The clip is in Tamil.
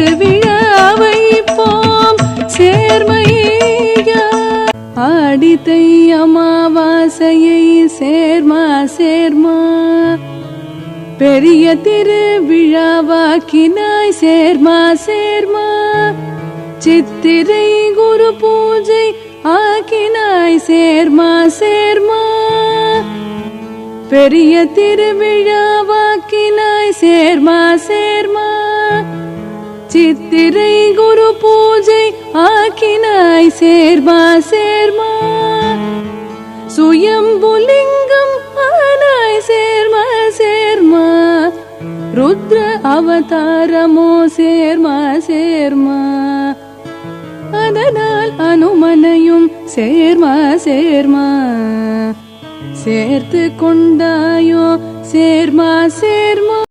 திருவிழாவை போம் சேர்மையா? ஆடித்தை அமாவாசையை சேர்மா சேர்மா? பெரிய திருவிழாவாக்கினாய் சேர்மா சேர்மா? சித்திரை குரு பூஜை ஆக்கினாய் சேர்மா சேர்மா? பெரிய திருவிழாவாக்கினாய் சேர்மா சேர்மா? சித்திரை குரு பூஜை ஆக்கினாய் சேர்மா சேர்மா. சுயம்புலிங்கம் ஆனாய் சேர்மா சேர்மா. ருத்ர அவதாரமோ சேர்மா சேர்மா. அதனால் அனுமனையும் சேர்மா சேர்மா. சேர்த்து கொண்டாயோ சேர்மா சேர்மா.